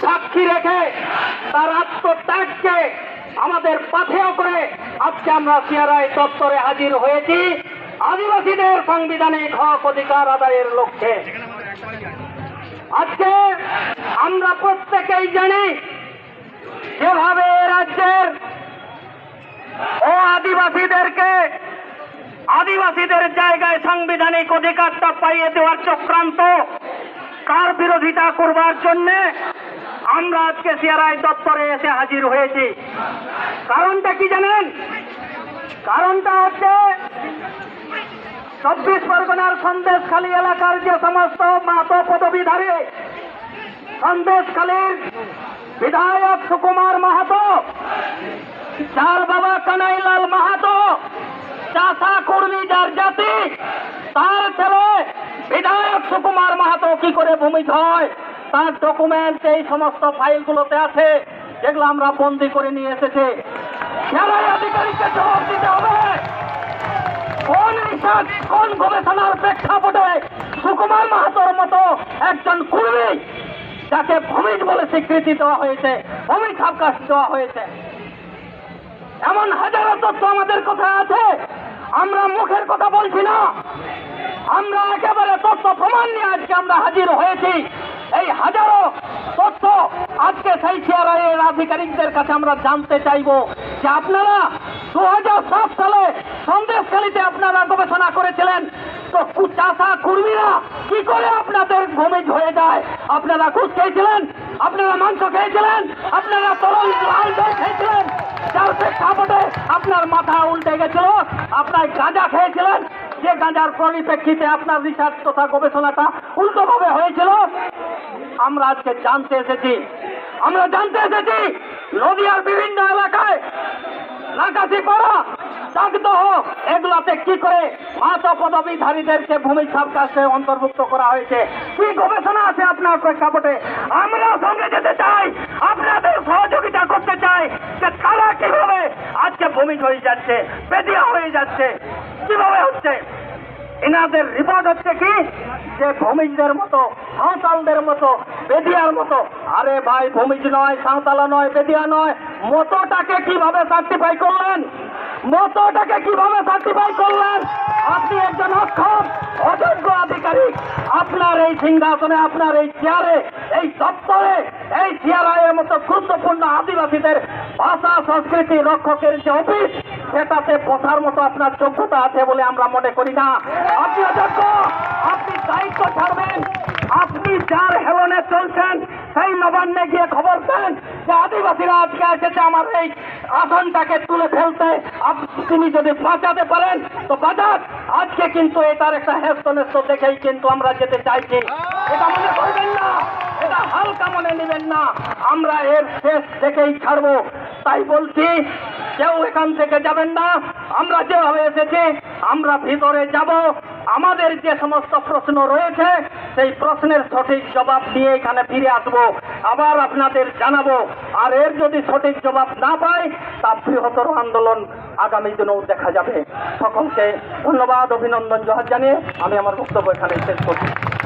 সাক্ষী রেখে তার আত্মত্যাগকে আমাদের পাথেয় করে আজকে আমরা সিআরআই দপ্তরে হাজির হয়েছি। আদিবাসীদের সাংবিধানিক হক অধিকার আদায়ের লক্ষ্যে। আজকে আমরা প্রত্যেকেই জানি যেভাবে রাজ্যের ও আদিবাসীদেরকে আদিবাসীদের জায়গায় সাংবিধানিক অধিকারটা পাইয়ে দেওয়ার চক্রান্ত কার বিরোধিতা করবার জন্য আমরা আজকে সিআরআই দপ্তরে এসে হাজির হয়েছি। কারণটা কি জানেন? কারণটা হচ্ছে চব্বিশ পরগনার সন্দেশখালী এলাকার যে সমস্ত মাত পদবীধারী, সন্দেশখালীর বিধায়ক সুকুমার মাহাতো, যার বাবা কানাইলাল মাহাতো, চাষা কর্মী যার জাতি, তার ছেলে বিধায়ক সুকুমার মাহাতো কি করে ভূমিত হয়? তার ডকুমেন্ট এই সমস্ত ফাইলগুলোতে আছে, যেগুলো আমরা বন্দি করে নিয়ে এসেছি। আধিকারিককে জবাব দিতে হবে। কোন রিসার্চ কোন গবেষণার প্রেক্ষাপটে সুকুমার মাহাতোর মতো একজন কর্মী যাকে ভূমিজ বলে স্বীকৃতি দেওয়া হয়েছে ভূমি সাবকাশ দেওয়া হয়েছে? এমন হাজারো তথ্য আমাদের কথা আছে। আমরা মুখের কথা বলছি না। আমরা একেবারে তথ্য প্রমাণ নিয়ে আজকে আমরা হাজির হয়েছি। এই হাজারো তথ্য আজকে সেই এর আধিকারিকদের কাছে আমরা জানতে চাইব যে আপনারা দু হাজার সাত সালে সন্দেশখালীতে আপনারা গবেষণা করেছিলেন। তো চাষা কর্মীরা কি করে আপনাদের ভূমিজ হয়ে যায়? আপনারা ঘুষ খেয়েছিলেন? আপনারা মাংস খেয়েছিলেন? আপনারা তরল খেয়েছিলেন? আপনার মাথা উল্টে গেছিল। আপনার গাঁজা খেয়েছিলেন? যে গাঁজার পরিপ্রেক্ষিতে আপনার রিসার্চ তথা গবেষণাটা উল্টোভাবে হয়েছিল, আমরা আজকে জানতে এসেছি। আমরা জানতে এসেছি, নদিয়ার বিভিন্ন এলাকায় লাকাশি পাড়া চাকদহ এগুলাতে কি করে মাতা পদবীধারীদেরকে ভূমি সাবকাশে অন্তর্ভুক্ত করা হয়েছে। কি গবেষণা আছে আপনার প্রেক্ষাপটে? আমরা সঙ্গে যেতে চাই, আপনাদের সহযোগিতা করতে চাই যে তারা কীভাবে আজকে ভূমি হয়ে যাচ্ছে, বেদিয়া হয়ে যাচ্ছে। কীভাবে হচ্ছে? এনাদের রিপোর্ট হচ্ছে কি? যে ভূমিজদের মতো, সাঁওতালদের মতো, বেদিয়ার মতো। আরে ভাই, ভূমিজ নয়, সাঁওতালা নয়, বেদিয়া নয়। মতোটাকে কীভাবে সার্টিফাই করলেন? মতোটাকে কীভাবে সার্টিফাই করলেন? আপনি একজন অক্ষম, অযোগ্য আধিকারিক। আপনার এই সিংহাসনে, আপনার এই চেয়ারে, এই দপ্তরে, এই এর মতো গুরুত্বপূর্ণ আদিবাসীদের ভাষা, সংস্কৃতি, রক্ষকের যে অফিস সেটাতে বসার মতো আপনার যোগ্যতা আছে বলে আমরা মনে করি না। আপনি অযোগ্য, আপনি দায়িত্ব ছাড়বেন, আপনি যার হেলনে চলছেন, সেই নবান্নে গিয়ে খবর দেন যে আদিবাসীরা আজকে এসেছে আমার এই আসনটাকে তুলে ফেলতে। তিনি যদি বাঁচাতে পারেন, তো বাঁচাক। আজকে কিন্তু এটার একটা হেস্ত নেস্ত দেখেই কিন্তু আমরা যেতে চাইছি। এটা মনে করবেন না, এটা হালকা মনে নেবেন না। আমরা এর শেষ দেখেই ছাড়বো। তাই বলছি কেউ এখান থেকে যাবেন না। আমরা যেভাবে এসেছি, আমরা ভিতরে যাব। আমাদের যে সমস্ত প্রশ্ন রয়েছে, সেই প্রশ্নের সঠিক জবাব নিয়ে এখানে ফিরে আসব। আবার আপনাদের জানাব, আর এর যদি সঠিক জবাব না পাই, তা বৃহত্তর আন্দোলন আগামী দিনেও দেখা যাবে। সকলকে ধন্যবাদ, অভিনন্দন, জহার জানিয়ে আমি আমার বক্তব্য এখানে শেষ করছি।